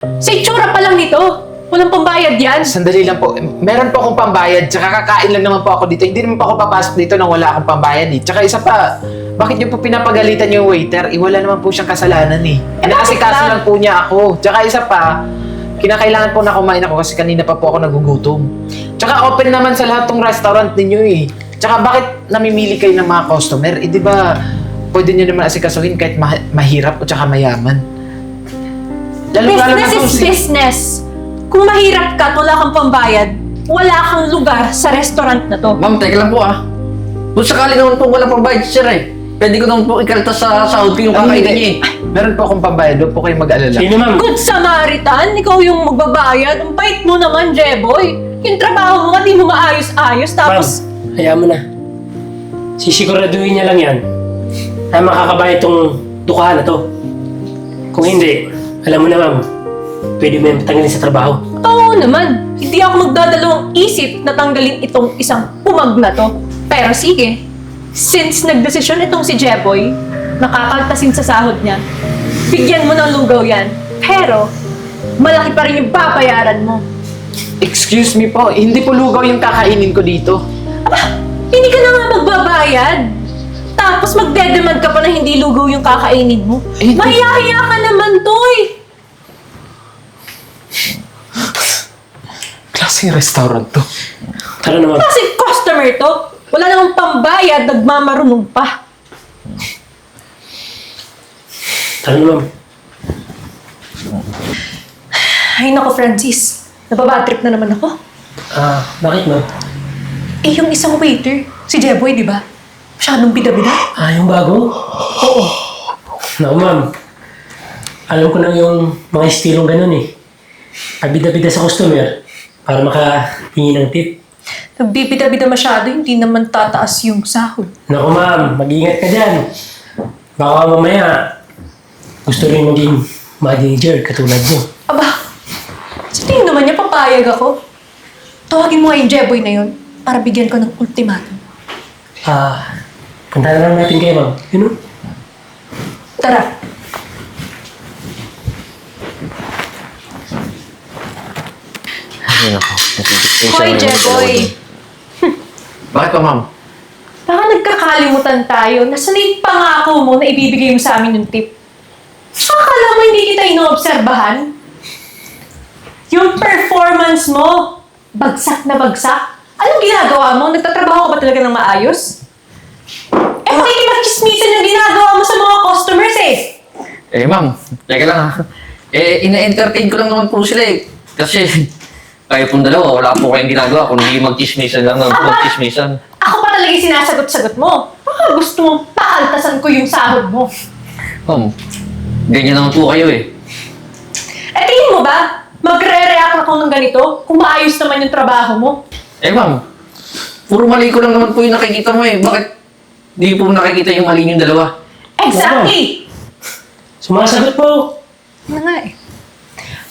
Sa itsura pa lang nito, walang pambayad yan. Sandali lang po. Meron po akong pambayad, tsaka kakain lang naman po ako dito. Hindi naman po ako papasok dito nang wala akong pambayad eh. Tsaka isa pa, bakit niyo po pinapagalitan yung waiter? Eh, wala naman po siyang kasalanan eh. Eh, bakit Inaasikaso ba? lang po niya ako. Tsaka isa pa, kinakailangan po na kumain ako kasi kanina pa po ako nagugutom. Tsaka open naman sa lahat ng restaurant ninyo eh. Tsaka bakit namimili kayo ng mga customer? Eh, di ba, pwede niyo naman asikasuhin kahit ma- mahirap o tsaka mayaman. Lalo-lalo na Business is si- business. Kung mahirap ka at wala kang pambayad, wala kang lugar sa restaurant na to. Ma'am, teka lang po ah. Kung sakali naman po wala pang bayad sir eh. Pwede ko naman po ikaltas sa sahod ko yung Ano, kakainin niya eh. Meron po akong pambayad, huwag po kayong mag-alala. Sino ma'am? Good Samaritan, ikaw yung magbabayad. Ang bait mo naman, Jeboy. Yung trabaho mo nga, di mo maayos-ayos. Ma'am, Tapos, hayaan mo na. Sisiguraduhin niya lang yan na makakabayad itong dukahan na to. Kung hindi, alam mo na ma'am, pwede mo yung tanggalin sa trabaho. oo naman, hindi ako magdadalawang isip na tanggalin itong isang pumag na to. Pero sige, since nagdesisyon itong si Jeboy, nakakaltasin sa sahod niya, bigyan mo ng lugaw yan. Pero, malaki pa rin yung babayaran mo. Excuse me po, hindi po lugaw yung kakainin ko dito. Aba, hindi ka na nga magbabayad. Tapos magdedemand ka pa na hindi lugaw yung kakainin mo. Eh, di- Mahiyahiya ka naman, Toy! Klaseng restaurant to. Tara na ma'am. Kasi customer to. Wala namang pambayad, nagmamarunong pa. Tara na ma'am. Ay nako, Francis. Nababadtrip na naman ako. Ah, bakit ma'am? Eh, yung isang waiter, si Jeboy, di ba? Masyadong bida-bida. Ah, yung bago? Oo. Naku ma'am, alam ko na yung mga estilong ganun eh. Abida-bida sa customer para makahingi ng tip. Nagbibida-bida masyado, hindi naman tataas yung sahod. Naku ma'am, mag-ingat ka dyan. Baka mamaya gusto rin maging manager katulad mo. Aba, sa tingin naman niya, papayag ako. Tawagin mo nga yung Jeboy na yun para bigyan ko ng ultimatum. Ah, punta na lang natin kayo ma'am. Yun o. Tara. Ay nako. Hoy, Jeboy. Bakit po, ma'am? Baka nagkakalimutan tayo na sanay pangako mo na ibibigay mo sa amin yung tip. Akala mo hindi kita inoobserbahan? Yung performance mo, bagsak na bagsak. Anong ginagawa mo? Nagtatrabaho ka ba talaga ng maayos? Eh, makikipagchismisan yung ginagawa mo sa mga customers eh. Eh ma'am, teka lang ah. Eh, ina-entertain ko lang naman po sila eh. Kasi kayo pong dalawa, wala po kayong ginagawa kundi mag-chismisan lang ng mag-chismisan. Ako pa talaga yung sinasagot-sagot mo. Baka gusto mong pakaltasan ko yung sahod mo. Ma'am, ganyan naman po kayo eh. Eh, tingin mo ba? Magre-react ako ng ganito kung maayos naman yung trabaho mo. Eh ma'am, puro mali ko lang naman po yung nakikita mo eh. Bakit di po nakikita yung mali yung dalawa? Exactly! Sumasagot po. Ano nga eh.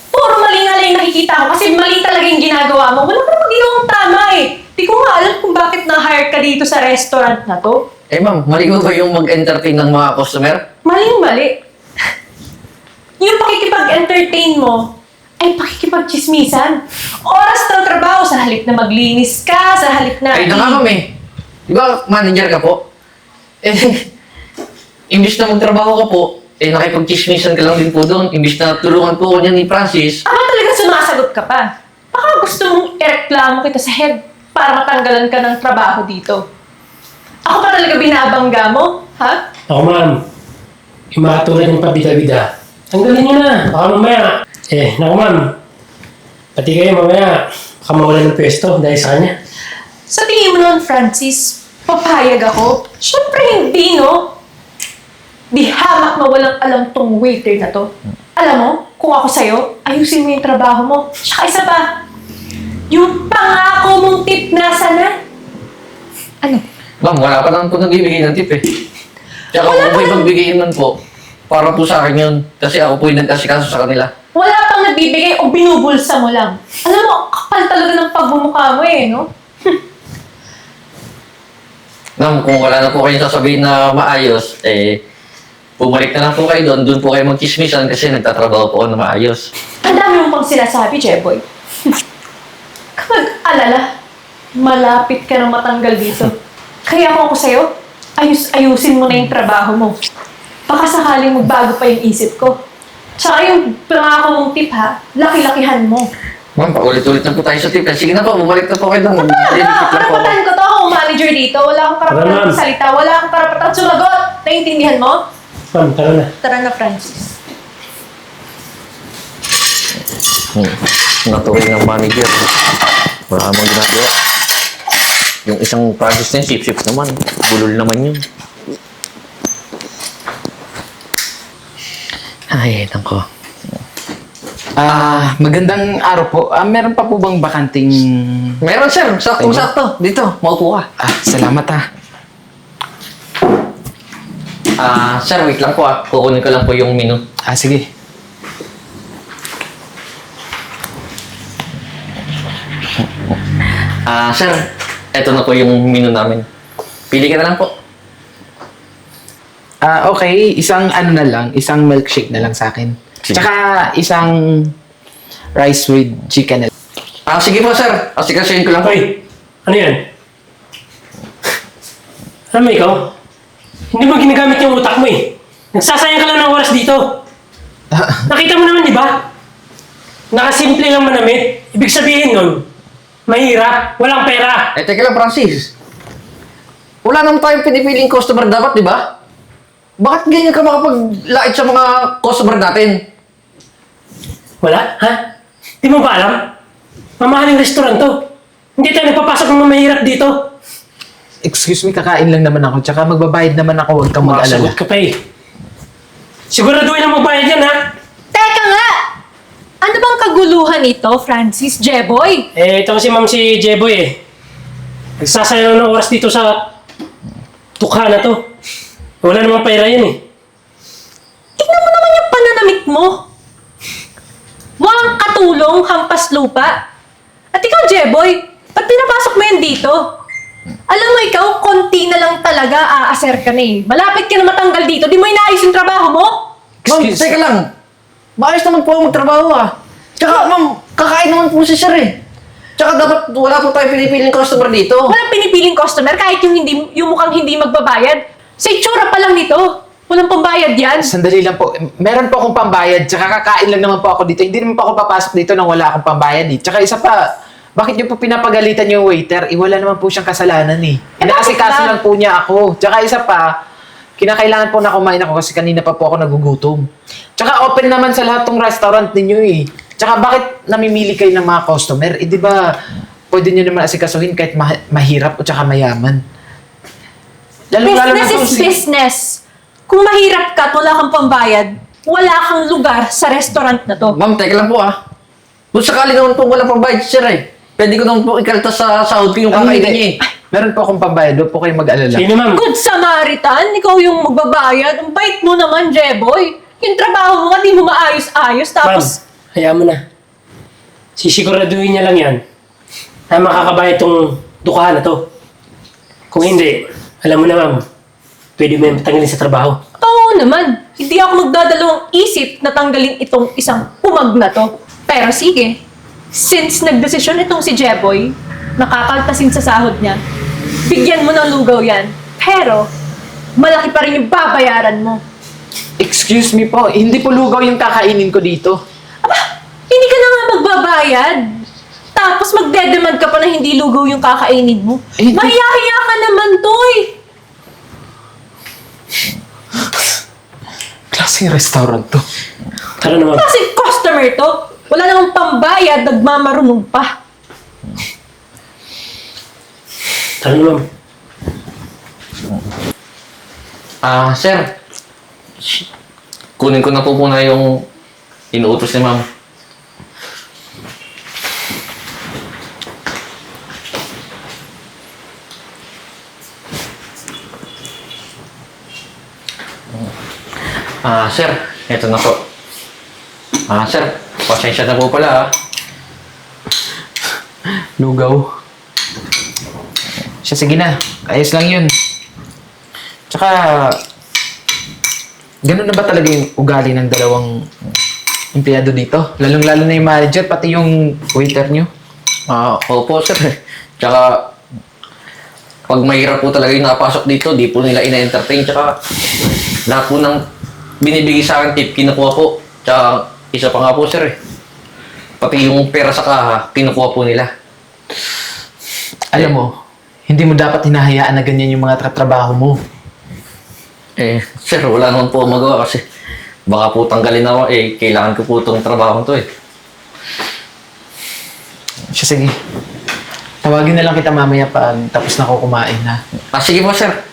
Puro mali nga lang yung nakikita ko kasi mali talaga yung ginagawa mo. Wala ka naman ginawang tama eh. Di ko nga alam kung bakit na-hire ka dito sa restaurant na to. Eh ma'am, mali ko ba yung mag-entertain ng mga customer? Maling mali. yung pakikipag-entertain mo, ay pakikipag-chismisan. Oras ng trabaho sa halip na maglinis ka, sa halip na... Ay, na nga ma'am eh. Di ba manager ka po? Eh, imbis na magtrabaho ka po, eh nakipag-chismisan ka lang din po doon. Imbis na tulungan po ko niya ni Francis. Sumasagot ka pa. Baka gusto mong ireklamo kita sa head para matanggalan ka ng trabaho dito. Ako pa talaga binabangga mo, ha? Ako ma'am, yung mga tulad ng pabida-bida, tanggalin niyo na. Baka mamaya. Eh, naku ma'am, pati kayo mamaya, baka mawalan ng pwesto dahil sa kanya. Sa tingin mo noon, Francis, papayag ako? Siyempre hindi, no? Di hamak na walang alam tong waiter na to. Alam mo, kung ako sa'yo, ayusin mo yung trabaho mo. Tsaka isa pa, yung pangako mong tip nasa na? Ano? Ma'am, wala pa naman po nagbibigay ng tip eh. Tsaka Wala kung pa may magbigay man po, para po sa akin yun. Kasi ako po yung nag-asikaso sa kanila. Wala pang nagbibigay o binubulsa mo lang. Alam mo, kapal talaga ng pagmumukha mo eh, no? Ma'am, kung wala na po kayong sasabihin na maayos, eh, bumalik na lang po kayo doon. Doon po kayo magkismisan kasi nagtatrabaho po ako na maayos. Ang dami mo pang sinasabi, Jeboy. Kapag alala, malapit ka nang matanggal dito. Kaya kung ako sa'yo, ayus-ayusin mo na yung trabaho mo. Baka sakaling magbago pa yung isip ko. Tsaka yung pangako mong tip ha, laki-lakihan mo. Ma'am, paulit-ulit na po tayo sa tip. Sige na po, bumalik na po kayo doon. Ano Dedikit lang po ako. karapatan ko to akong manager dito. Wala akong karapatan Tara, ma'am. salita. Wala akong karapatan sumagot. Naiintindihan mo? Ma'am, tara na. Tara na, Francis. Hmm. Natuloy ng manager. Wala namang ginagawa. Yung isang project na yun, sip-sip naman. Bulol naman yun. Ay, nako. Ah, magandang araw po. Ah, meron pa po bang bakanting... Meron sir, saktong-sakto. Dito, maupo ka. Ah, salamat ah. Ah, sir, wait lang po ah. Kukunin ko lang po yung menu. Ah, sige. Ah, sir, eto na po yung menu namin. Pili ka na lang po. Ah, okay. Isang ano na lang, isang milkshake na lang sa akin. Sige. Tsaka isang rice with chicken. na- Ah, sige po sir. Asikasuhin ko lang po. Hoy, ano yan? Alam mo ikaw, hindi mo ginagamit yung utak mo eh. Nagsasayang ka lang ng oras dito. Nakita mo naman, di ba? Nakasimple lang manamit. Ibig sabihin nun, mahirap, walang pera. Eh, teka lang, Francis. Wala naman tayong pinipiling customer dapat, di ba? Bakit ganyan ka makapaglait sa mga customer natin? Wala? Ha? Di mo ba alam? Mamahaling restaurant to. Hindi tayo nagpapasok ng mga mahirap dito. Excuse me, kakain lang naman ako. Tsaka magbabayad naman ako. Huwag kang mag-alala. Makasagot ka pa eh. Siguraduhin ang magbayad yan ha. Teka nga! Ano bang kaguluhan ito, Francis Jeboy? Eh, ito kasi ma'am si Jeboy eh. Nagsasayang ng oras dito sa tukha na to. Wala namang pera yan eh. Tingnan mo naman yung pananamit mo. Mukhang katulong, hampas lupa. At ikaw, Jeboy, ba't pinapasok mo yan dito? Alam mo ikaw, konti na lang talaga aaser ka na eh. Malapit ka na matanggal dito, di mo inaayos yung trabaho mo? Ma'am, Excuse- teka lang. Maayos naman po ako magtrabaho ah. Tsaka, ma'am, kakain naman po si sir eh. Tsaka dapat wala po tayong pinipiling customer dito. Walang pinipiling customer kahit yung, hindi, yung mukhang hindi magbabayad. Sa itsura pa lang nito, walang pambayad yan. Sandali lang po. Meron po akong pambayad. Tsaka kakain lang naman po ako dito. Hindi naman po ako papasok dito nang wala akong pambayad eh. Tsaka isa pa, bakit niyo po pinapagalitan yung waiter? Eh, wala naman po siyang kasalanan eh. Eh, bakit Inaasikaso ba? lang po niya ako. Tsaka isa pa, kinakailangan po na kumain ako kasi kanina pa po ako nagugutom. Tsaka open naman sa lahat ng restaurant ninyo eh. Tsaka bakit namimili kayo ng mga customer? Eh, di ba, pwede niyo naman asikasuhin kahit ma- mahirap o tsaka mayaman. Lalo-lalo na Business po is si- business. Kung mahirap ka at wala kang pambayad, wala kang lugar sa restaurant na to. Ma'am, teka lang po ah. Kung sakali naman po wala pang bayad si sir eh. Pwede ko naman po ikaltas sa sahod ko yung Ang kakainin niya eh. Meron po akong pambayad. Huwag po kayong mag-alala. Sino ma'am? Good Samaritan, ikaw yung magbabayad. Ang bait mo naman, Jeboy. Yung trabaho mo nga, di mo maayos-ayos. Ma'am, Tapos, hayaan mo na. Sisiguraduhin niya lang yan na makakabayad tong dukahan na to. Kung hindi, alam mo na ma'am, pwede mo yung tanggalin sa trabaho. oo naman. Hindi ako magdadalawang isip na tanggalin itong isang pumag na to. Pero sige, since nagdesisyon itong si Jeboy, nakakaltasin sa sahod niya, bigyan mo ng lugaw yan. Pero, malaki pa rin yung babayaran mo. Excuse me po, hindi po lugaw yung kakainin ko dito. Aba, hindi ka na nga magbabayad. Tapos magdedemand ka pa na hindi lugaw yung kakainin mo. Eh, hindi- Mahiyahiya ka naman, Toy. Klaseng restaurant to. Tara na ma'am. Kasi customer to. Wala namang pambayad, nagmamarunong pa. Na ma'am. Ah, sir. Kunin ko na po muna yung inuutos ni ma'am. Ah, sir. Ito na po. Ah, sir. Pasensya na po pala ah. Lugaw. Siya, sige na. Ayos lang yun. Tsaka, ganun na ba talaga yung ugali ng dalawang empleyado dito? Lalong-lalo na yung manager, pati yung waiter nyo. Ah, opo, sir. Tsaka, pag mahirap po talaga yung napasok dito, di po nila ina-entertain. Tsaka, lahat po ng binibigay sa akin tip, kinukuha po. Tsaka, isa pa nga po, sir eh. Pati yung pera sa kaha, kinukuha po nila. Alam mo, hindi mo dapat hinahayaan na ganyan yung mga trabaho mo. Eh, sir, wala naman po magawa kasi baka po tanggalin ako eh. Kailangan ko po itong trabaho to eh. Siya, sige. Tawagin na lang kita mamaya pag tapos na ako kumain, ha? Ah, sige po, sir.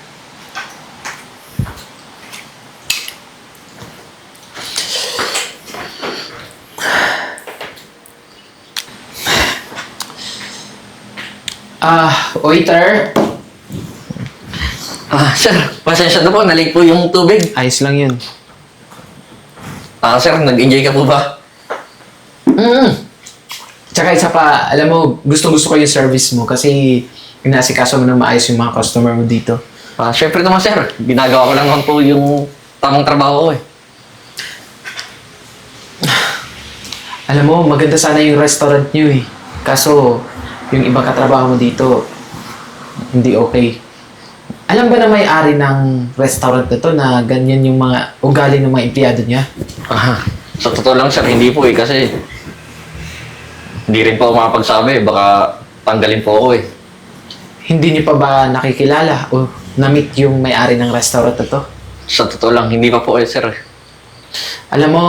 Ah, waiter. Ah, sir, pasensya na po. Nalik po yung tubig. Ayos lang yun. Ah, sir, nag-enjoy ka po ba? Mm. Tsaka isa pa, alam mo, gustong-gusto ko yung service mo kasi inasikaso mo na maayos yung mga customer mo dito. Ah, syempre naman, sir. Ginagawa ko lang naman po yung tamang trabaho ko eh. Alam mo, maganda sana yung restaurant nyo eh. Kaso, yung ibang katrabaho mo dito, hindi okay. Alam ba na may-ari ng restaurant na to na ganyan yung mga ugali ng mga empleyado niya? Ah, sa totoo lang, sir, hindi po eh. Kasi hindi rin po ako makapagsabi. Baka tanggalin po ako eh. Hindi niyo pa ba nakikilala o na-meet yung may-ari ng restaurant na to? Sa totoo lang, hindi pa po eh, sir. Alam mo,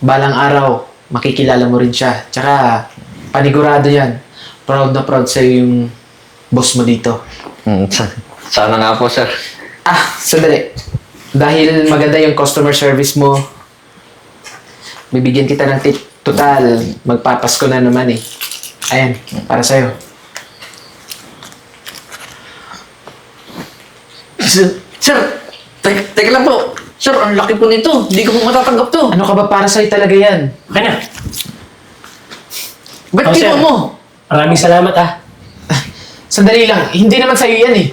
balang araw, makikilala mo rin siya. Tsaka, panigurado yan. Proud na proud sa'yo yung boss mo dito. Sa- sana nga po, sir. Ah, sandali. Dahil maganda yung customer service mo, bibigyan kita ng tip. Total, magpapasko na naman eh. Ayan, para sa'yo. Sir, sir te- teka lang po. Sir, ang laki po nito. Hindi ko po matatanggap to. Ano ka ba para sa'yo talaga yan? Okay na. Ba't Oh, sir. kinuha mo? Maraming salamat ah. Sandali lang, hindi naman sa'yo yan eh.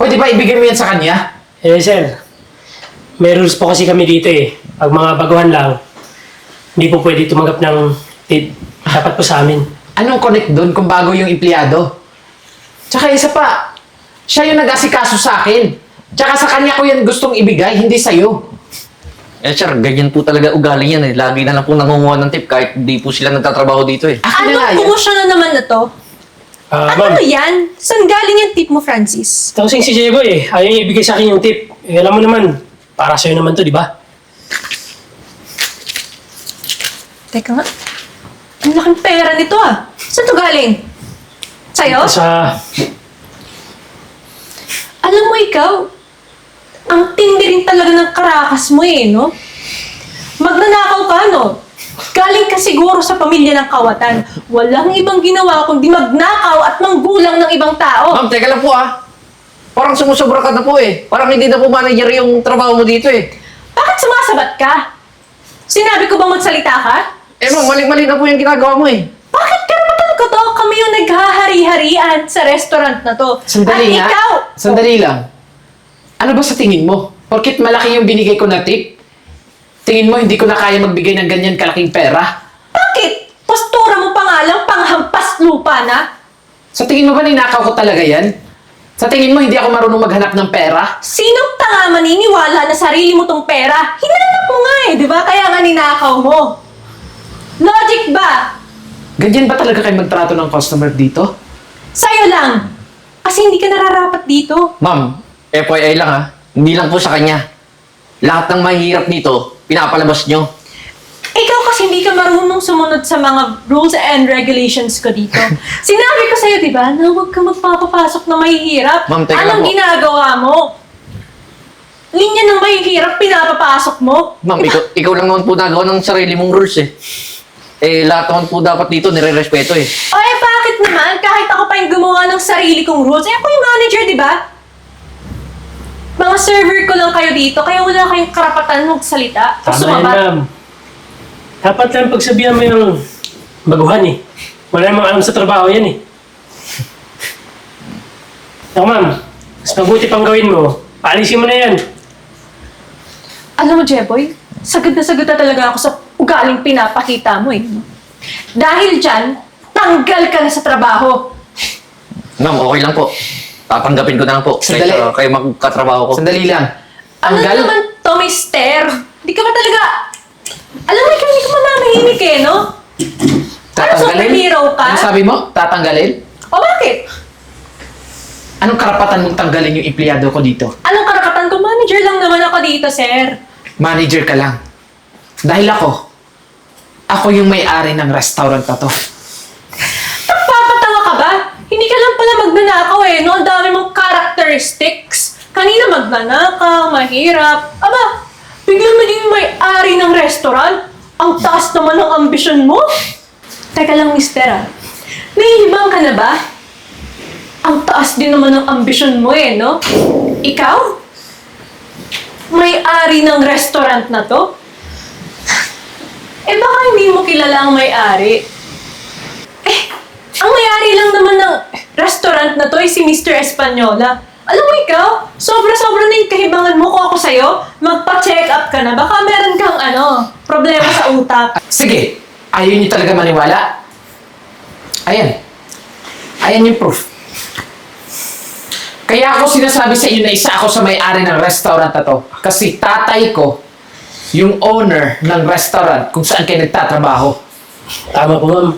Pwede ba ibigay mo yan sa kanya? Eh, sir. May rules po kasi kami dito eh. Pag mga baguhan lang, hindi po pwede tumanggap ng tip. Dapat po sa amin. Anong connect doon kung bago yung empleyado? Tsaka isa pa, siya yung nag-asikaso sa akin. Tsaka sa kanya ko yan gustong ibigay, hindi sa'yo. Eh, sir, ganyan po talaga ugali yan eh. Lagi na lang po nangunguha ng tip kahit hindi po sila nagtatrabaho dito eh. Akin na nga Anong yan. na naman na to? Ah, Ano ma'am. yan? Saan galing yung tip mo, Francis? Tausing si Diego eh. Ayaw niya ibigay sa akin yung tip. Eh, alam mo naman, para sa'yo naman to, di ba? Teka nga. Ang laking pera nito ah. Saan to galing? Sa'yo? Sa... Alam mo ikaw, ang tindi rin talaga ng karakas mo eh, no? Magnanakaw ka, no? Galing ka siguro sa pamilya ng kawatan. Walang ibang ginawa kundi magnakaw at manggulang ng ibang tao. Ma'am, teka lang po ah. Parang sumusobra ka na po eh. Parang hindi na po manager yung trabaho mo dito eh. Bakit sumasabat ka? Sinabi ko bang magsalita ka? Eh ma'am, mali-mali na po yung ginagawa mo eh. Bakit karapatan ko to? Kami yung naghahari-harian sa restaurant na to. Sandali At nga. ikaw, Sandali lang. Ano ba sa tingin mo? Porkit malaki yung binigay ko na tip? Tingin mo hindi ko na kaya magbigay ng ganyan kalaking pera? bakit? Postura mo pa nga lang, panghampas lupa na. Sa tingin mo ba ninakaw ko talaga yan? Sa tingin mo hindi ako marunong maghanap ng pera? Sinong tanga maniniwala na sarili mo tong pera? Hinanap mo nga eh, di ba? Kaya nga ninakaw mo. Logic ba? Ganyan ba talaga kayo magtrato ng customer dito? Sa'yo lang. Kasi hindi ka nararapat dito. Ma'am, FYI lang ah. Hindi lang po sa kanya. Lahat ng mahirap dito, pinapalabas nyo. Ikaw kasi hindi ka marunong sumunod sa mga rules and regulations ko dito. Sinabi ko sa'yo, di ba, na huwag ka magpapapasok na mahihirap. Ma'am, teka Anong po. ginagawa mo? Linya ng mahihirap, pinapapasok mo. Ma'am, ikaw, ikaw lang naman po nagawa ng sarili mong rules eh. Eh, lahat naman po dapat dito nire-respeto eh. O eh, bakit naman? Kahit ako pa yung gumawa ng sarili kong rules. Eh, ako yung manager, di ba? Mga server ko lang kayo dito, kaya wala kayong karapatan magsalita. O Tama yan, sumabat. ma'am. Dapat lang pagsabihan mo yung baguhan eh. Wala namang alam sa trabaho yan eh. Ako ma'am, mas mabuti pang gawin mo. Paalisin mo na yan. Alam mo, Jeboy, sagad na sagad na talaga ako sa ugaling pinapakita mo eh. Dahil dyan, tanggal ka na sa trabaho. Ma'am, okay lang po. Tatanggapin ko na lang po. Sandali. Kaysa kayo magkatrabaho ko. Sandali lang. Ano Tanggal? naman to, mister? Di ka ba talaga... Alam mo, ikaw hindi ka mananahimik eh, no? Ano, superhero ka? Ano sabi mo? Tatanggalin? O bakit? Anong karapatan mong tanggalin yung empleyado ko dito? Anong karapatan ko? Manager lang naman ako dito, sir. Manager ka lang. Dahil ako, ako yung may-ari ng restaurant na to. Nagpapatawa ka ba? Hindi ka lang pala magnanakaw eh, no? Ang dami mong characteristics. Kanina magnanakaw, mahirap. Aba, biglang maging may-ari ng restaurant? Ang taas naman ng ambisyon mo. Teka lang, mister ah. Nahihibang ka na ba? Ang taas din naman ng ambisyon mo eh, no? Ikaw? May-ari ng restaurant na to? Eh baka hindi mo kilala ang may-ari. Eh, ang may-ari lang naman ng restaurant na to ay si Mr. Espanyola. Alam mo ikaw, sobra-sobra na yung kahibangan mo kung ako sa'yo, magpa-check up ka na. Baka meron kang ano, problema sa utak. Sige, ayaw niyo talaga maniwala? Ayan. Ayan yung proof. Kaya ako sinasabi sa inyo na isa ako sa may-ari ng restaurant na to. Kasi tatay ko, yung owner ng restaurant kung saan kayo nagtatrabaho. Tama po, ma'am.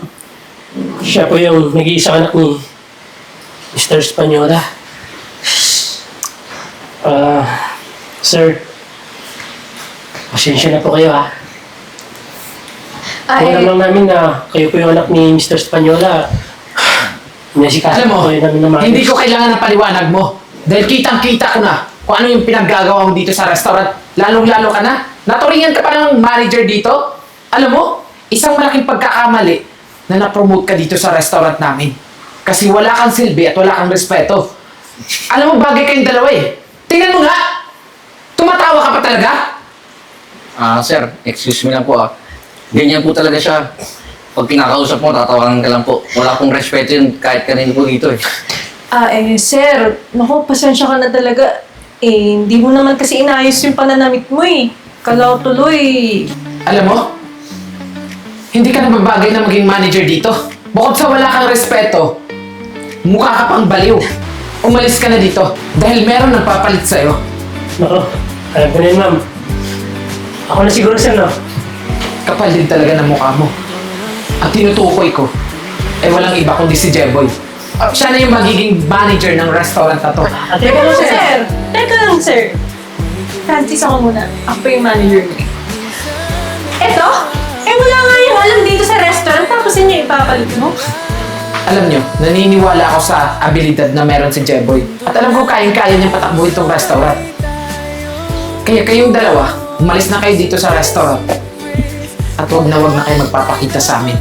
Siya po yung nag-iisang anak ni Mr. Espanyola. Ah, sir. Pasensya na po kayo, ha. Ay, Alam lang namin na kayo po yung anak ni Mr. Espanyola. Nasikaso Alam mo, po kayo namin na hindi ko kailangan ng paliwanag mo. Dahil kitang-kita ko na kung ano yung pinaggagawa mo dito sa restaurant. Lalong-lalo ka na. Naturingan ka pa ng manager dito. Alam mo, isang malaking pagkakamali na na-promote ka dito sa restaurant namin. Kasi wala kang silbi at wala kang respeto. Alam mo, bagay kayong dalawa eh. Tingnan mo nga! Tumatawa ka pa talaga? Ah, sir, excuse me lang po ah. Ganyan po talaga siya. Pag kinakausap mo, tatawanan ka lang po. Wala pong respeto yun kahit kanino po dito eh. ah, eh, sir, naku, pasensya ka na talaga. Eh, hindi mo naman kasi inayos yung pananamit mo eh. Kalaw tuloy. Alam mo, hindi ka nababagay na maging manager dito. Bukod sa wala kang respeto, mukha ka pang baliw. Umalis ka na dito dahil meron nagpapalit sa'yo. Nako, alam ko na yun, ma'am. Ako na siguro, sir, no? Kapal din talaga ng mukha mo. Ang tinutukoy ko, eh walang iba kundi si Jeboy. Ah, siya na yung magiging manager ng restaurant na to. Ate, Teka ko lang, sir. sir. Teka lang, sir. Francis ako muna. Ako pa yung manager niya. Eto? Eh, wala nga yung alam dito sa restaurant, tapos yun yung ipapalit mo. Alam nyo, naniniwala ako sa abilidad na meron si Jeboy. At alam ko kayang-kaya niyang patakbuhin itong restaurant. Kaya kayong dalawa, umalis na kayo dito sa restaurant. At huwag na huwag na kayo magpapakita sa amin.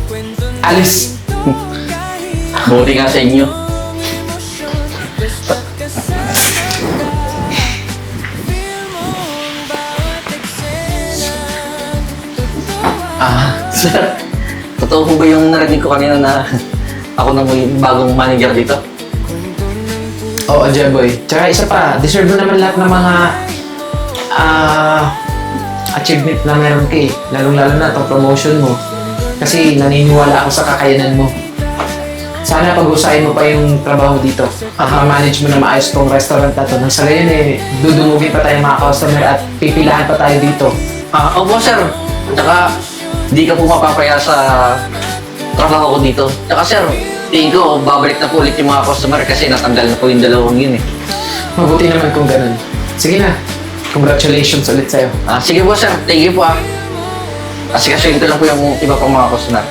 Alis! Buti nga sa inyo. Ah, sir. Totoo po ba yung narinig ko kanina na ako may bagong manager dito? Oo, Jeboy. Tsaka isa pa, deserve mo naman lahat ng mga ah achievement na meron ka eh. Lalong-lalo na itong promotion mo. Kasi naniniwala ako sa kakayanan mo. Sana pag-usahin mo pa yung trabaho dito. At ma-manage mo na maayos tong restaurant na to. Nang sa gayon eh, dudumugin pa tayo mga customer at pipilahan pa tayo dito. Ah, opo sir. Tsaka, di ka po mapapaya sa trabaho ko dito. Tsaka sir, tingin ko, babalik na po ulit yung mga customer kasi natanggal na po yung dalawang yun eh. Mabuti naman kung ganun. Sige na. Congratulations ulit sa'yo. Ah, sige po sir, thank you po ah. Kasi kasuhin ko lang po yung iba pang mga customer.